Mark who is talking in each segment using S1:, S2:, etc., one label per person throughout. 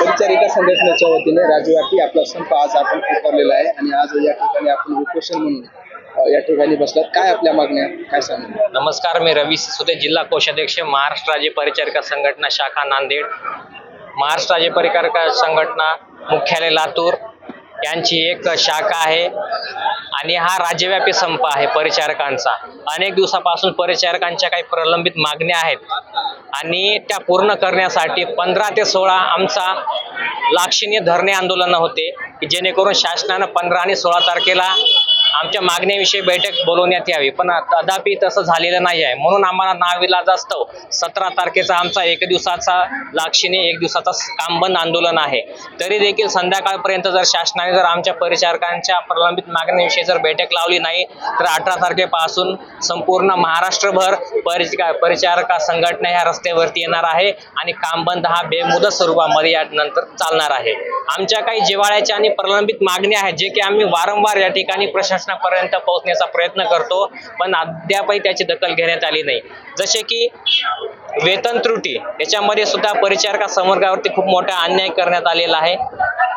S1: परिचारिका संघटनेच्या वतीने राज्यव्यापी आपला संप आज आपण पुकारलेला आहे आणि आज या ठिकाणी आपण उपोषण म्हणून या ठिकाणी बसलात. काय आपल्या मागण्या काय सांगणार?
S2: नमस्कार मी रवी सुदे जिल्हा कोषाध्यक्ष महाराष्ट्र राज्य परिचारिका संघटना शाखा नांदेड. महाराष्ट्र राज्य परिचारिका संघटना मुख्यालय लातूर. यांची एक शाखा आहे. आणि हा राज्यव्यापी संप आहे परिचारकांचा. अनेक दिवसापासून परिचारकांच्या काही प्रलंबित मागण्या आहेत. आणि त्या पूर्ण करण्यासाठी पंधरा ते सोळा आमचा लाक्षणीय धरणे आंदोलन होते की जेणेकरून शासनानं पंधरा आणि सोळा तारखेला आमच्या मागण्याविषयी बैठक बोलवण्यात यावी. पण तथापि तसं झालेलं नाही आहे. म्हणून आम्हाला नाविलाज असतो. सतरा तारखेचा आमचा एक दिवसाचा लाक्षीने एक दिवसाचा काम बंद आंदोलन आहे. तरी देखील संध्याकाळपर्यंत जर शासनाने जर आमच्या परिचारकांच्या प्रलंबित मागण्याविषयी जर बैठक लावली नाही तर अठरा तारखेपासून संपूर्ण महाराष्ट्रभर परिचिका परिचारका संघटना ह्या रस्त्यावरती येणार आहे आणि काम बंद हा बेमुदत स्वरूपामध्ये यानंतर चालणार आहे. आमच्या काही जिव्हाळ्याच्या आणि प्रलंबित मागण्या आहेत जे की आम्ही वारंवार या ठिकाणी प्रशासनापर्यंत पोहोचण्याचा प्रयत्न करतो पण अद्यापही त्याची दखल घेण्यात आली नाही. जसे की वेतन त्रुटी याच्यामध्ये सुद्धा परिचारका समर्गावरती खूप मोठा अन्याय करण्यात आलेला आहे.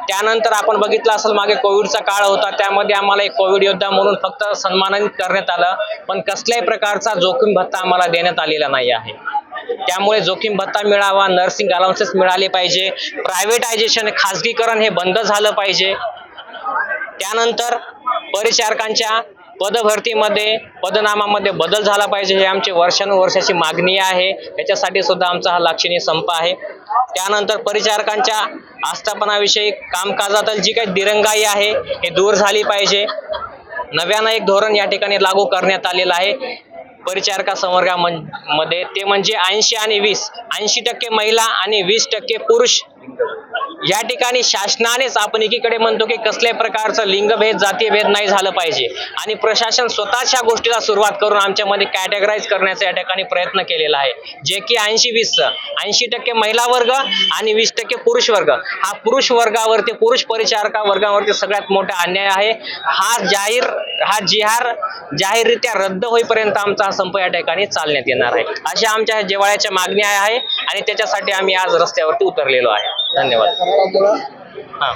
S2: त्यानंतर आपण बघितलं असेल मागे कोविडचा काळ होता त्यामध्ये आम्हाला एक कोविड योद्धा म्हणून फक्त सन्मानित करण्यात आलं पण कसल्याही प्रकारचा जोखीम भत्ता आम्हाला देण्यात आलेला नाही आहे. त्यामुळे जोखीम भत्ता मिळावा नर्सिंग अलाउन्सेस मिळाले पाहिजे प्रायव्हेटायझेशन खाजगीकरण हे बंद झालं पाहिजे. त्यानंतर परिचारकांच्या पदभरतीमध्ये पदनामामध्ये बदल झाला पाहिजे हे आमची वर्षानुवर्षाची मागणी आहे. याच्यासाठी सुद्धा आमचा हा लाक्षणीय संप आहे. त्यानंतर परिचारकांच्या आस्थापनाविषयी कामकाजातील जी काही दिरंगाई आहे हे दूर झाली पाहिजे. नव्यानं एक धोरण या ठिकाणी लागू करण्यात आलेलं आहे. परिचारका संवर्गामध्ये ते म्हणजे ऐंशी आणि वीस. ऐंशी टक्के महिला आणि वीस टक्के पुरुष. या ठिकाणी शासनानेच आपण एकीकडे म्हणतो की कसल्याही प्रकारचं लिंगभेद जातीभेद नाही झालं पाहिजे. आणि प्रशासन स्वतःच्या गोष्टीला सुरुवात करून आमच्यामध्ये कॅटेगराईज करण्याचा या ठिकाणी प्रयत्न केलेला आहे. जे की ऐंशी वीस ऐंशी टक्के महिला वर्ग आणि वीस टक्के पुरुष वर्ग. हा पुरुष वर्गावरती पुरुष परिचारका वर्गावरती सगळ्यात मोठा अन्याय आहे. हा जाहीर हा जिहार जाहीररित्या रद्द होईपर्यंत आमचा हा संप या ठिकाणी चालण्यात येणार आहे. अशा आमच्या जिवाळ्याच्या मागण्या आहे आणि त्याच्यासाठी आम्ही आज रस्त्यावरती उतरलेलो आहे. धन्यवाद. हां.